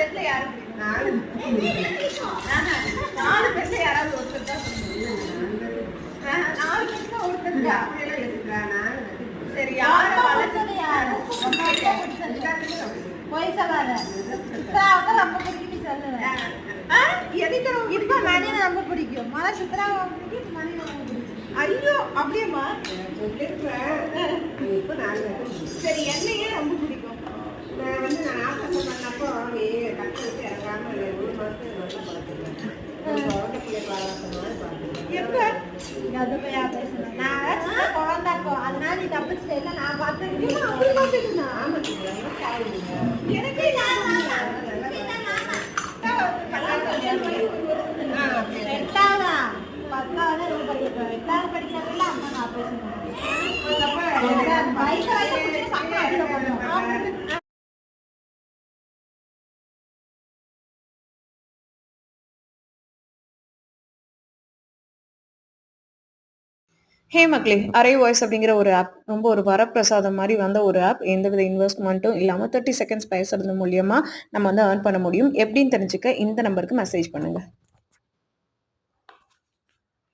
பேர்ல யாரு பிடிக்கும்? ஆஹா, நாலு பேர்ல யாராவது ஒருத்தர் தான் நாலு பேர்ல ஒருத்தர் தான். சரி யாரை வளர்த்தது யாரு. பொய் சொல்லாத. ரொம்ப பிடிக்கும் சொல்லுவேன் எதுக்கு இப்ப ரொம்ப பிடிக்கும். மழை பிடிக்கும் மணியை ரொம்ப பிடிக்கும். ஐயோ அப்படியேம்மா. சரி பத்தாவது ரொம்ப படிக்கிறேன் அம்மா நான் பேசுனேன் ஹே மக்களே அரே வாய்ஸ் அப்படிங்கிற ஒரு ஆப் ரொம்ப ஒரு வரப்பிரசாதம் மாதிரி வந்த ஒரு ஆப் எந்தவித இன்வெஸ்ட்மெண்ட்டும் இல்லாமல் தேர்ட்டி செகண்ட்ஸ் பேசுறது மூலியமாக நம்ம வந்து ஏர்ன் பண்ண முடியும். எப்படின்னு தெரிஞ்சுக்க இந்த நம்பருக்கு மெசேஜ் பண்ணுங்கள்